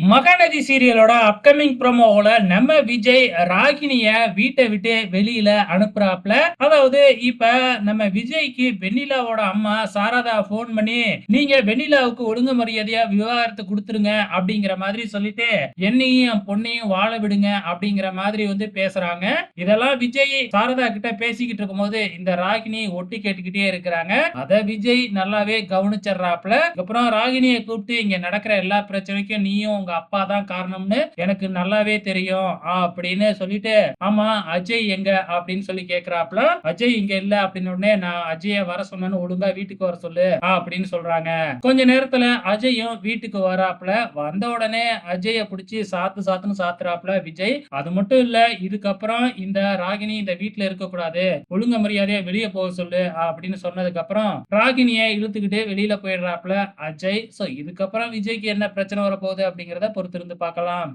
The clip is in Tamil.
மகாநதி சீரியலோட அப்கமிங் ப்ரோமோவில் நம்ம விஜய் ராகினிய வீட்டை விட்டு வெளியில அனுப்புறாப்ல. அதாவது இப்ப நம்ம விஜய்க்கு வெண்ணிலாவோட அம்மா சாரதா போன் பண்ணி நீங்க வெண்ணிலாவுக்கு ஒழுங்கு மரியாதையா விவாகரத்து கொடுத்துருங்க அப்படிங்கிற மாதிரி சொல்லிட்டு என்னையும் பொண்ணையும் வாழ விடுங்க அப்படிங்கிற மாதிரி வந்து பேசுறாங்க. இதெல்லாம் விஜய் சாரதா கிட்ட பேசிக்கிட்டு இருக்கும்போது இந்த ராகினி ஒட்டி கேட்டுக்கிட்டே இருக்கிறாங்க. அத விஜய் நல்லாவே கவனிச்சிடுறாப்ல. அப்புறம் ராகினியை கூப்பிட்டு இங்க நடக்கிற எல்லா பிரச்சனைக்கும் நீயும் உங்க அப்பா தான் காரணம்னு எனக்கு நல்லாவே தெரியும் அப்படின்னு சொல்லிட்டு ஆமா அஜய் எங்க அப்படின்னு சொல்லி கேக்குறாப்ல. அஜய் இங்க இல்ல அப்படின்னு உடனே நான் அஜய வர சொன்னேன்னு ஒழுங்கா வீட்டுக்கு வர சொல்லு அப்படின்னு சொல்றாங்க. கொஞ்ச நேரத்துல அஜயும் வீட்டுக்கு வராப்ல. வந்த உடனே அஜய புடிச்சு சாத்து சாத்துன்னு சாத்துறாப்ல விஜய். அது மட்டும் இல்ல இதுக்கப்புறம் இந்த ராகினி இந்த வீட்டுல இருக்க கூடாது ஒழுங்க மரியாதையா வெளியே போக சொல்லு அப்படின்னு சொன்னதுக்கு அப்புறம் ராகினியை இழுத்துக்கிட்டு வெளியில போயிடுறாப்ல அஜய். சோ இதுக்கப்புறம் விஜய்க்கு என்ன பிரச்சனை வரப்போகுது அப்படிங்கிறத பொறுத்திருந்து பார்க்கலாம்.